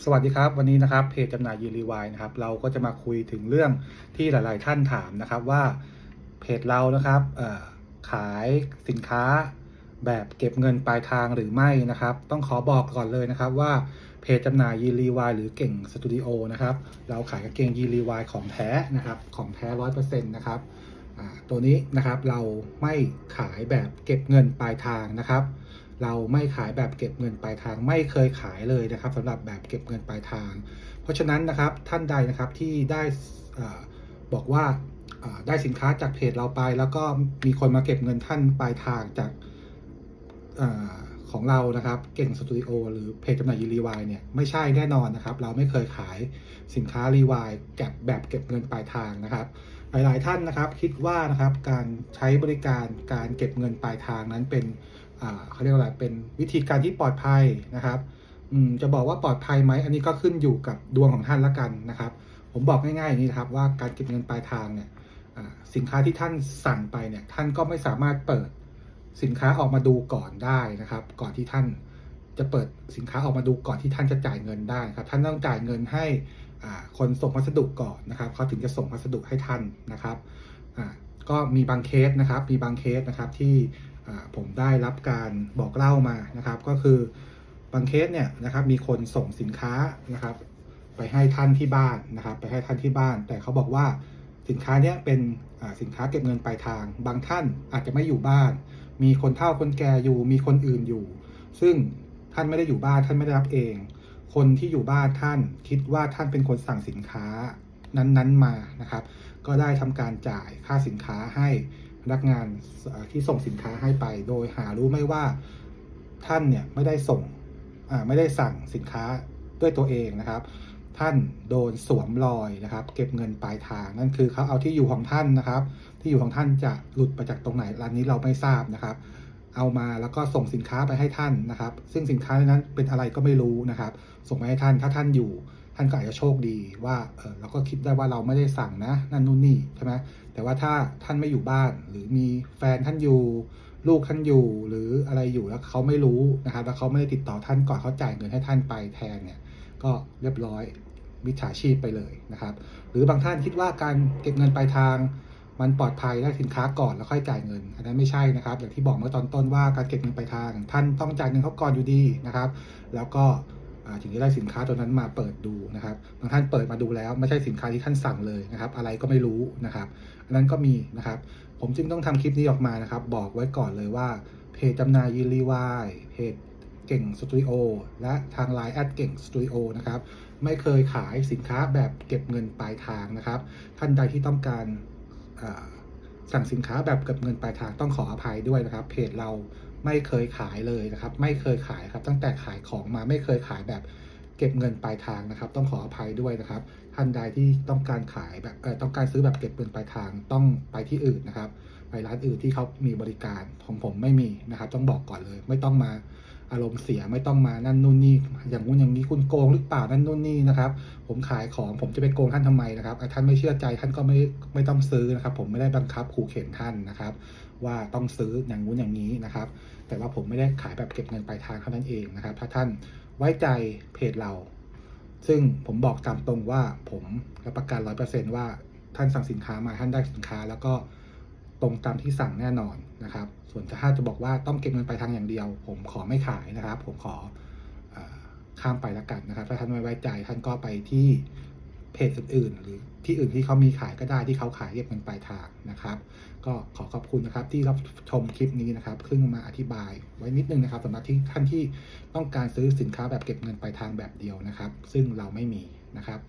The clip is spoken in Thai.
สวัสดีครับ วันนี้นะครับเพจจำหน่ายยีรีวายนะครับเราก็จะมาคุยถึงเรื่องที่หลาย ๆ ท่านถามนะครับว่าเพจเรานะครับขายสินค้าแบบเก็บเงินปลายทางหรือไม่นะครับ ต้องขอบอกก่อนเลยนะครับว่าเพจจำหน่ายยีรีวายหรือเก่งสตูดิโอนะครับเราขายกางเกงยีรีวายของแท้นะครับของแท้ร้อยเปอร์เซ็นต์นะครับตัวนี้นะครับเราไม่ขายแบบเก็บเงินปลายทางนะครับ เราไม่ขายแบบเก็บเงินปลายทาง ไม่เคยขายเลยนะครับสำหรับแบบเก็บเงินปลายทาง เพราะฉะนั้นนะครับท่านใดนะครับที่ได้อบอกว่าได้สินค้าจากเพจเราไป แล้วก็มีคนมาเก็บเงินท่านปลายทางจากอของเรานะครับ เก่งสตูดิโอหรือเพจจำหน่ายยีรีวายเนี่ยไม่ใช่แน่นอนนะครับ เราไม่เคยขายสินค้ารีวายแบบแบบเก็บเงินปลายทางนะครับ หลาย ๆ ท่านนะครับคิดว่านะครับการใช้บริการการเก็บเงินปลายทางนั้นเป็น เขาเรียกว่าอะไรเป็นวิธีการที่ปลอดภัยนะครับจะบอกว่าปลอดภัยไหมอันนี้ก็ขึ้นอยู่กับดวงของท่านละกันนะครับ ผมบอกง่ายๆอย่างนี้นะครับว่าการเก็บเงินปลายทางเนี่ยสินค้าที่ท่านสั่งไปเนี่ยท่านก็ไม่สามารถเปิดสินค้าออกมาดูก่อนได้นะครับ ก่อนที่ท่านจะเปิดสินค้าออกมาดูก่อนที่ท่านจะจ่ายเงินได้ครับ ท่านต้องจ่ายเงินให้คนส่งพัสดุก่อนนะครับเขาถึงจะส่งพัสดุให้ท่านนะครับก็มีบางเคสนะครับ มีบางเคสนะครับที่ ผมได้รับการบอกเล่ามานะครับ ก็คือบางเคสเนี่ยนะครับมีคนส่งสินค้านะครับ ไปให้ท่านที่บ้านนะครับ ไปให้ท่านที่บ้าน แต่เขาบอกว่าสินค้าเนี้ยเป็นสินค้าเก็บเงินปลายทาง บางท่านอาจจะไม่อยู่บ้าน มีคนเฒ่าคนแก่อยู่ มีคนอื่นอยู่ ซึ่งท่านไม่ได้อยู่บ้านท่านไม่ได้รับเอง คนที่อยู่บ้านท่านคิดว่าท่านเป็นคนสั่งสินค้านั้นๆมานะครับ ก็ได้ทำการจ่ายค่าสินค้าให้ พนักงานที่ส่งสินค้าให้ไป โดยหารู้ไม่ว่าท่านเนี่ยไม่ได้ส่งไม่ได้สั่งสินค้าด้วยตัวเองนะครับ ท่านโดนสวมรอยนะครับ เก็บเงินปลายทางนั่นคือเขาเอาที่อยู่ของท่านนะครับ ที่อยู่ของท่านจะหลุดไปจากตรงไหนร้านนี้เราไม่ทราบนะครับ เอามาแล้วก็ส่งสินค้าไปให้ท่านนะครับ ซึ่งสินค้านั้นเป็นอะไรก็ไม่รู้นะครับ ส่งไปให้ท่านถ้าท่านอยู่ ท่านก็อาจจะโชคดีว่าเออเราก็คิดได้ว่าเราไม่ได้สั่งนะนั่นนู่นนี่ใช่ไหมแต่ว่าถ้าท่านไม่อยู่บ้าน หรือมีแฟนท่านอยู่ลูกท่านอยู่หรืออะไรอยู่แล้วเขาไม่รู้นะครับแล้วเขาไม่ได้ติดต่อท่านก่อนเขาจ่ายเงินให้ท่านไปแทนเนี่ยก็เรียบร้อยมิจฉาชีพไปเลยนะครับ หรือบางท่านคิดว่าการเก็บเงินปลายทางมันปลอดภัยได้สินค้าก่อนแล้วค่อยจ่ายเงิน อันนั้นไม่ใช่นะครับ อย่างที่บอกเมื่อตอนต้นว่าการเก็บเงินปลายทาง ท่านต้องจ่ายเงินเขาก่อนอยู่ดีนะครับ แล้วก็ ถึงจะได้สินค้าตัวนั้นมาเปิดดูนะครับบางท่านเปิดมาดูแล้วไม่ใช่สินค้าที่ท่านสั่งเลยนะครับ อะไรก็ไม่รู้นะครับ อันนั้นก็มีนะครับ ผมจึงต้องทำคลิปนี้ออกมานะครับ บอกไว้ก่อนเลยว่าเพจจำหน่ายยีรีวายเพจเก่งสตูดิโอและทางไลน์แอดเก่งสตูดิโอนะครับไม่เคยขายสินค้าแบบเก็บเงินปลายทางนะครับ ท่านใดที่ต้องการ สั่งสินค้าแบบเก็บเงินปลายทางต้องขออภัยด้วยนะครับ เพจเราไม่เคยขายเลยนะครับ ไม่เคยขายครับ ตั้งแต่ขายของมาไม่เคยขายแบบเก็บเงินปลายทางนะครับ ต้องขออภัยด้วยนะครับท่านใดที่ต้องการขายแบบเออต้องการซื้อแบบเก็บเงินปลายทางต้องไปที่อื่นนะครับ ไปร้านอื่นที่เขามีบริการของผมไม่มีนะครับ ต้องบอกก่อนเลย ไม่ต้องมา อารมณ์เสียไม่ต้องมานั่นนู่นนี่อย่างงู้นอย่างนี้คุณโกงหรือเปล่านั่นนู่นนี่นะครับ ผมขายของผมจะไปโกงท่านทำไมนะครับอะท่านไม่เชื่อใจท่านก็ไม่ไม่ต้องซื้อนะครับ ผมไม่ได้บังคับขู่เข็นท่านนะครับ ว่าต้องซื้ออย่างงู้นอย่างนี้นะครับ แต่ว่าผมไม่ได้ขายแบบเก็บเงินปลายทางเท่านั้นเองนะครับ ถ้าท่านไว้ใจเพจเรา ซึ่งผมบอกตามตรงว่าผมรับประกันร้อยเปอร์เซ็นต์ว่าท่านสั่งสินค้ามาท่านได้สินค้าแล้วก็ ตรงตามที่สั่งแน่นอนนะครับ ส่วนถ้าจะบอกว่าต้องเก็บเงินไปทางอย่างเดียว ผมขอไม่ขายนะครับ ผมขออข้ามไปล้วกันนะครับ ถ้าท่านไม่ไว้ใจท่านก็ไปที่เพจอื่นๆ หรือที่อื่นที่เขามีขายก็ได้ที่เขาขายเก็บเงินปลายทางนะครับ ก็ขอขอบคุณนะครับที่รับชมคลิปนี้นะครับซึ่งมาอธิบายไว้นิดนึงนะครับสำหรับที่ท่านที่ต้องการซื้อสินค้าแบบเก็บเงินปลายทางแบบเดียวนะครับ ซึ่งเราไม่มีนะครับ